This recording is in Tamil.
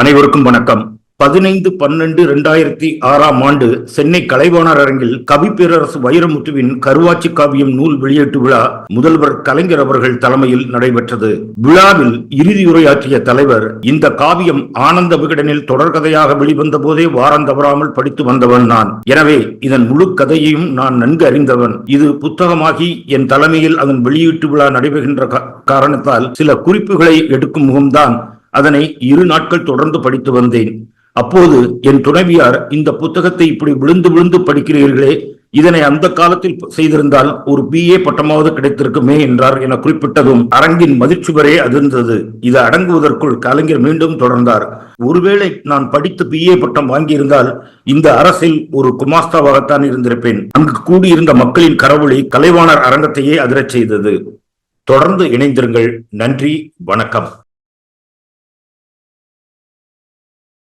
அனைவருக்கும் வணக்கம். பதினைந்து பன்னெண்டு இரண்டாயிரத்தி ஆறாம் ஆண்டு சென்னை கலைவாணர் அரங்கில் கவிப்பேரரசு வைரமுத்துவின் கருவாச்சி காவியம் நூல் வெளியீட்டு விழா முதல்வர் கலைஞர் அவர்கள் தலைமையில் நடைபெற்றது. விழாவில் இறுதி உரையாற்றிய தலைவர் இந்த காவியம் ஆனந்த விகடனில் தொடர்கதையாக வெளிவந்த போதே வாரம் தவறாமல் படித்து வந்தவன் நான். எனவே இதன் முழு கதையையும் நான் நன்கு அறிந்தவன். இது புத்தகமாகி என் தலைமையில் அதன் வெளியீட்டு விழா நடைபெறுகின்ற காரணத்தால் சில குறிப்புகளை எடுக்கும் முகம்தான் அதனை இரு நாட்கள் தொடர்ந்து படித்து வந்தேன். அப்போது என் துணைவியார் இந்த புத்தகத்தை இப்படி விழுந்து விழுந்து படிக்கிறீர்களே இதனை அந்த காலத்தில் செய்திருந்தால் ஒரு பிஏ பட்டமாவது கிடைத்திருக்குமே என்றார் என குறிப்பிட்டதும் அரங்கின் மதிச்சுவரே அதிர்ந்தது. இது அடங்குவதற்குள் கலைஞர் மீண்டும் தொடர்ந்தார். ஒருவேளை நான் படித்து பிஏ பட்டம் வாங்கியிருந்தால் இந்த அரசில் ஒரு குமாஸ்தாவாகத்தான் இருந்திருப்பேன். அங்கு கூடியிருந்த மக்களின் கரவொளி கலைவாணர் அரங்கத்தையே அதிரச் செய்தது. தொடர்ந்து இணைந்திருங்கள். நன்றி வணக்கம்.